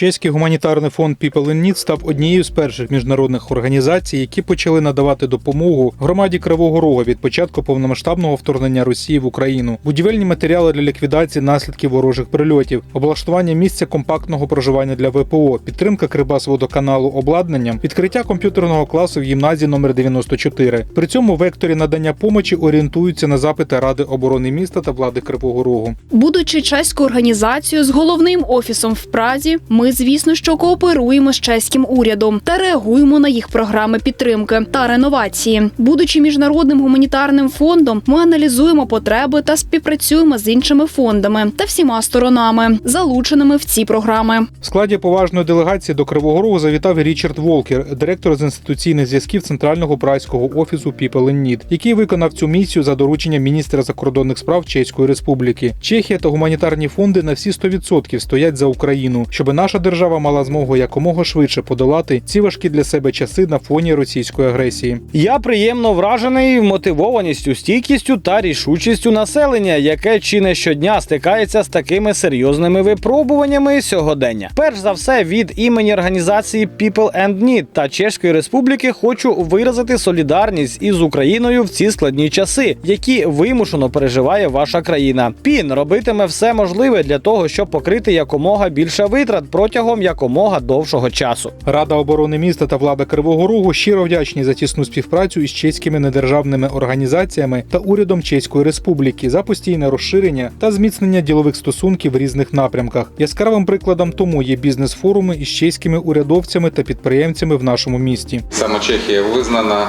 Чеський гуманітарний фонд People in Need став однією з перших міжнародних організацій, які почали надавати допомогу громаді Кривого Рога від початку повномасштабного вторгнення Росії в Україну, будівельні матеріали для ліквідації наслідків ворожих прильотів, облаштування місця компактного проживання для ВПО, підтримка Кривбас-водоканалу обладнанням, відкриття комп'ютерного класу в гімназії номер 94. При цьому векторі надання помочі орієнтуються на запити Ради оборони міста та влади Кривого Рогу. Будучи чеською організацією з головним офісом в Празі, ми, звісно, що кооперуємо з чеським урядом та реагуємо на їх програми підтримки та реновації. Будучи міжнародним гуманітарним фондом, ми аналізуємо потреби та співпрацюємо з іншими фондами та всіма сторонами, залученими в ці програми. В складі поважної делегації до Кривого Рогу завітав Річард Волкер, директор з інституційних зв'язків Центрального прайського офісу People in Need, який виконав цю місію за дорученням міністра закордонних справ Чеської Республіки. Чехія та гуманітарні фонди на всі 100% стоять за Україну, щоб наша держава мала змогу якомога швидше подолати ці важкі для себе часи на фоні російської агресії. Я приємно вражений мотивованістю, стійкістю та рішучістю населення, яке чи не щодня стикається з такими серйозними випробуваннями сьогодення. Перш за все, від імені організації People and Need та Чеської Республіки хочу виразити солідарність із Україною в ці складні часи, які вимушено переживає ваша країна. Пін робитиме все можливе для того, щоб покрити якомога більше витрат протягом якомога довшого часу. Рада оборони міста та влада Кривого Рогу щиро вдячні за тісну співпрацю із чеськими недержавними організаціями та урядом Чеської Республіки за постійне розширення та зміцнення ділових стосунків в різних напрямках. Яскравим прикладом тому є бізнес-форуми із чеськими урядовцями та підприємцями в нашому місті. Саме Чехія визнана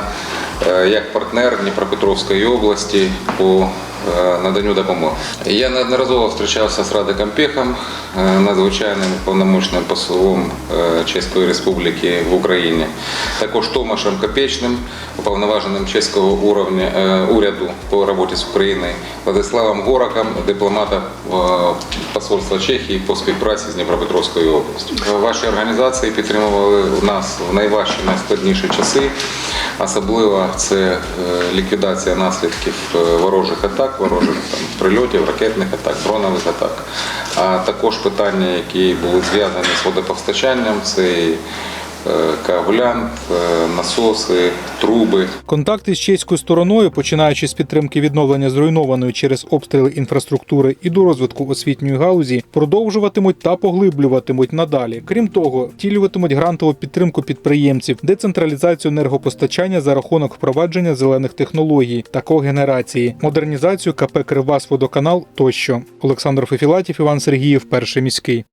е, як партнер Дніпропетровської області по наданню допомоги. Я неодноразово зустрічався з Радиком Пехом, е, надзвичайним повномочним послом е, Чеської Республіки в Україні, також Томашем Копечним, уповноваженим чеського уровня, е, уряду по роботі з Україною, Владиславом Гораком, дипломатом е, посольства Чехії по співпраці з Дніпропетровською областю. Ваші організації підтримували нас в найважчі, найскладніші часи. Особливо це е, ліквідація наслідків е, ворожих атак, ворожих там, прильотів, ракетних атак, дронових атак. А також питання, які були зв'язані з водопостачанням, це е, коагулянт, е, насоси, труби. Контакти з чеською стороною, починаючи з підтримки відновлення зруйнованої через обстріли інфраструктури і до розвитку освітньої галузі, продовжуватимуть та поглиблюватимуть надалі. Крім того, втілюватимуть грантову підтримку підприємців, децентралізацію енергопостачання за рахунок впровадження зелених технологій та когенерації, модернізацію КП Кривбас водоканал тощо. Олександр Фефілатів, Іван Сергіїв, перший міський.